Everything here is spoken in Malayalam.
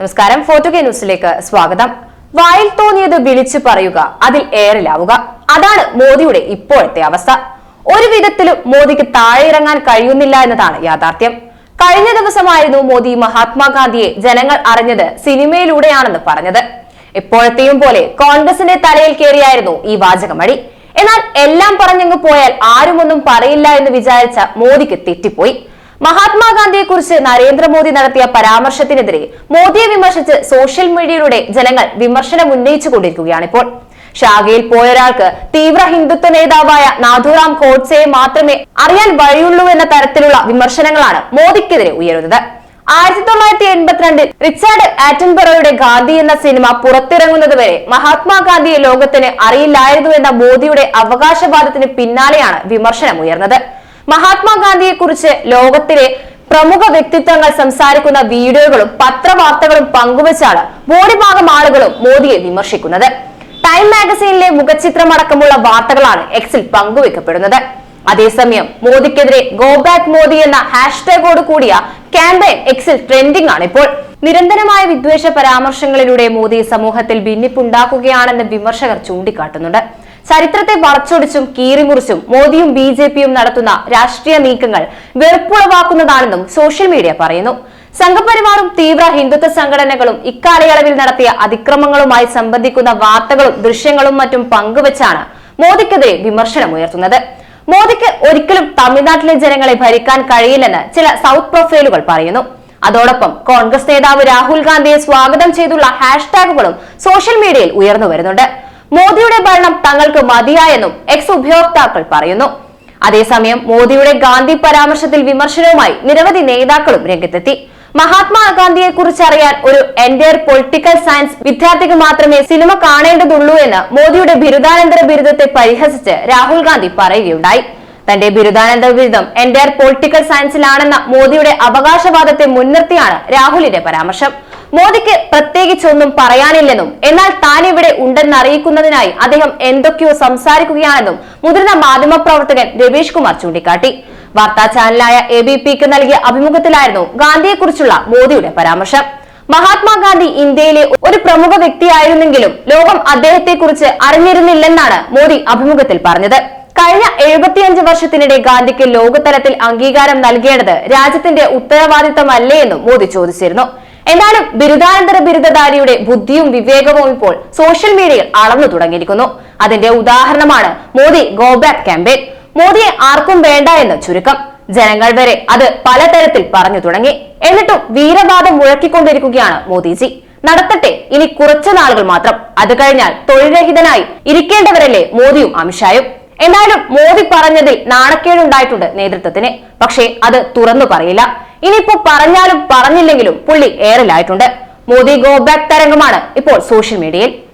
നമസ്കാരം. ഫോട്ടോ കെ ന്യൂസിലേക്ക് സ്വാഗതം. വായിൽ തോന്നിയത് വിളിച്ചു പറയുക അതിൽ ഏറിലാവുക. അതാണ് മോദിയുടെ ഇപ്പോഴത്തെ അവസ്ഥ. ഒരു വിധത്തിലും മോദിക്ക് താഴെ ഇറങ്ങാൻ കഴിയുന്നില്ല എന്നതാണ് യാഥാർത്ഥ്യം. കഴിഞ്ഞ ദിവസമായിരുന്നു മോദി മഹാത്മാഗാന്ധിയെ ജനങ്ങൾ അറിഞ്ഞത് സിനിമയിലൂടെയാണെന്ന് പറഞ്ഞത്. എപ്പോഴത്തെയും പോലെ കോൺഗ്രസിന്റെ തലയിൽ കയറിയായിരുന്നു ഈ വാചകമടി. എന്നാൽ എല്ലാം പറഞ്ഞങ്ങ് പോയാൽ ആരുമൊന്നും പറയില്ല എന്ന് വിചാരിച്ച മോദിക്ക് തെറ്റിപ്പോയി. മഹാത്മാഗാന്ധിയെ കുറിച്ച് നരേന്ദ്രമോദി നടത്തിയ പരാമർശത്തിനെതിരെ മോദിയെ വിമർശിച്ച് സോഷ്യൽ മീഡിയയിലൂടെ ജനങ്ങൾ വിമർശനം ഉന്നയിച്ചു കൊണ്ടിരിക്കുകയാണ് ഇപ്പോൾ. ഷാഗയിൽ പോയൊരാൾക്ക് തീവ്ര ഹിന്ദുത്വ നേതാവായ നാഥുറാം ഖോഡ്സയെ മാത്രമേ അറിയാൻ വഴിയുള്ളൂ എന്ന തരത്തിലുള്ള വിമർശനങ്ങളാണ് മോദിക്കെതിരെ ഉയരുന്നത്. ആയിരത്തി തൊള്ളായിരത്തി എൺപത്തിരണ്ടിൽ റിച്ചാർഡ് ആറ്റൻബറോയുടെ ഗാന്ധി എന്ന സിനിമ പുറത്തിറങ്ങുന്നത് വരെ മഹാത്മാഗാന്ധിയെ ലോകത്തിന് അറിയില്ലായിരുന്നു എന്ന മോദിയുടെ അവകാശവാദത്തിന് പിന്നാലെയാണ് വിമർശനം ഉയർന്നത്. മഹാത്മാഗാന്ധിയെ കുറിച്ച് ലോകത്തിലെ പ്രമുഖ വ്യക്തിത്വങ്ങൾ സംസാരിക്കുന്ന വീഡിയോകളും പത്രവാർത്തകളും പങ്കുവച്ചാണ് ഭൂരിഭാഗം ആളുകളും മോദിയെ വിമർശിക്കുന്നത്. ടൈം മാഗസീനിലെ മുഖചിത്രമടക്കമുള്ള വാർത്തകളാണ് എക്സിൽ പങ്കുവെക്കപ്പെടുന്നത്. അതേസമയം മോദിക്കെതിരെ ഗോ ബാക്ക് മോദി എന്ന ഹാഷ്ടാഗോട് കൂടിയ ക്യാമ്പയിൻ എക്സിൽ ട്രെൻഡിംഗ് ആണ് ഇപ്പോൾ നിരന്തരമായ വിദ്വേഷ പരാമർശങ്ങളിലൂടെ മോദി സമൂഹത്തിൽ ഭിന്നിപ്പുണ്ടാക്കുകയാണെന്ന് വിമർശകർ ചൂണ്ടിക്കാട്ടുന്നുണ്ട്. ചരിത്രത്തെ വളച്ചൊടിച്ചും കീറിമുറിച്ചും മോദിയും ബി ജെ പിയും നടത്തുന്ന രാഷ്ട്രീയ നീക്കങ്ങൾ വെറുപ്പുളവാക്കുന്നതാണെന്നും സോഷ്യൽ മീഡിയ പറയുന്നു. സംഘപരിവാറും തീവ്ര ഹിന്ദുത്വ സംഘടനകളും ഇക്കാലയളവിൽ നടത്തിയ അതിക്രമങ്ങളുമായി സംബന്ധിക്കുന്ന വാർത്തകളും ദൃശ്യങ്ങളും മറ്റും പങ്കുവച്ചാണ് മോദിക്കെതിരെ വിമർശനമുയർത്തുന്നത് മോദിക്ക് ഒരിക്കലും തമിഴ്നാട്ടിലെ ജനങ്ങളെ ഭരിക്കാൻ കഴിയില്ലെന്ന് ചില സൗത്ത് പ്രൊഫൈലുകൾ പറയുന്നു. അതോടൊപ്പം കോൺഗ്രസ് നേതാവ് രാഹുൽ ഗാന്ധിയെ സ്വാഗതം ചെയ്തുള്ള ഹാഷ്ടാഗുകളും സോഷ്യൽ മീഡിയയിൽ ഉയർന്നു വരുന്നുണ്ട്. മോദിയുടെ ഭരണം തങ്ങൾക്ക് മതിയായെന്നും എക്സ് ഉപയോക്താക്കൾ പറയുന്നു. അതേസമയം മോദിയുടെ ഗാന്ധി പരാമർശത്തിൽ വിമർശനവുമായി നിരവധി നേതാക്കളും രംഗത്തെത്തി. മഹാത്മാഗാന്ധിയെ കുറിച്ച് അറിയാൻ ഒരു എൻഡയർ പൊളിറ്റിക്കൽ സയൻസ് വിദ്യാർത്ഥിക്ക് മാത്രമേ സിനിമ കാണേണ്ടതുള്ളൂ എന്ന് മോദിയുടെ ബിരുദാനന്തര ബിരുദത്തെ പരിഹസിച്ച് രാഹുൽ ഗാന്ധി പറയുകയുണ്ടായി. തന്റെ ബിരുദാനന്തര ബിരുദം എൻഡയർ പൊളിറ്റിക്കൽ സയൻസിലാണെന്ന മോദിയുടെ അവകാശവാദത്തെ മുൻനിർത്തിയാണ് രാഹുലിന്റെ പരാമർശം. മോദിക്ക് പ്രത്യേകിച്ചൊന്നും പറയാനില്ലെന്നും എന്നാൽ താൻ ഇവിടെ ഉണ്ടെന്ന് അറിയിക്കുന്നതിനായി അദ്ദേഹം എന്തൊക്കെയോ സംസാരിക്കുകയാണെന്നും മുതിർന്ന മാധ്യമപ്രവർത്തകൻ രവീഷ് കുമാർ ചൂണ്ടിക്കാട്ടി. വാർത്താ ചാനലായ എ ബി പിക്ക് നൽകിയ അഭിമുഖത്തിലായിരുന്നു ഗാന്ധിയെക്കുറിച്ചുള്ള മോദിയുടെ പരാമർശം. മഹാത്മാഗാന്ധി ഇന്ത്യയിലെ ഒരു പ്രമുഖ വ്യക്തിയായിരുന്നെങ്കിലും ലോകം അദ്ദേഹത്തെക്കുറിച്ച് അറിഞ്ഞിരുന്നില്ലെന്നാണ് മോദി അഭിമുഖത്തിൽ പറഞ്ഞത്. കഴിഞ്ഞ എഴുപത്തിയഞ്ച് വർഷത്തിനിടെ ഗാന്ധിക്ക് ലോകതലത്തിൽ അംഗീകാരം നൽകേണ്ടത് രാജ്യത്തിന്റെ ഉത്തരവാദിത്തമല്ലേ എന്നും മോദി ചോദിച്ചിരുന്നു. എന്നാലും ബിരുദാനന്തര ബിരുദധാരിയുടെ ബുദ്ധിയും വിവേകവും ഇപ്പോൾ സോഷ്യൽ മീഡിയയിൽ അളന്നു തുടങ്ങിയിരിക്കുന്നു. അതിന്റെ ഉദാഹരണമാണ് മോദി ഗോ ബാക്ക് ക്യാമ്പയിൻ. മോദിയെ ആർക്കും വേണ്ട എന്ന ചുരുക്കം. ജനങ്ങൾ വരെ അത് പലതരത്തിൽ പറഞ്ഞു തുടങ്ങി. എന്നിട്ടും വീരവാദം മുഴക്കിക്കൊണ്ടിരിക്കുകയാണ് മോദിജി. നടത്തട്ടെ ഇനി കുറച്ചു നാളുകൾ മാത്രം. അത് കഴിഞ്ഞാൽ തൊഴിൽരഹിതനായി ഇരിക്കേണ്ടവരല്ലേ മോദിയും അമിത്ഷായും? എന്തായാലും മോദി പറഞ്ഞതിൽ നാണക്കേടുണ്ടായിട്ടുണ്ട് നേതൃത്വത്തിന്. പക്ഷേ അത് തുറന്നു പറയില്ല. ഇനിയിപ്പോ പറഞ്ഞാലും പറഞ്ഞില്ലെങ്കിലും പുള്ളി ഏറിലായിട്ടുണ്ട്. മോദി ഗോ ബാക്ക് തരംഗമാണ് ഇപ്പോൾ സോഷ്യൽ മീഡിയയിൽ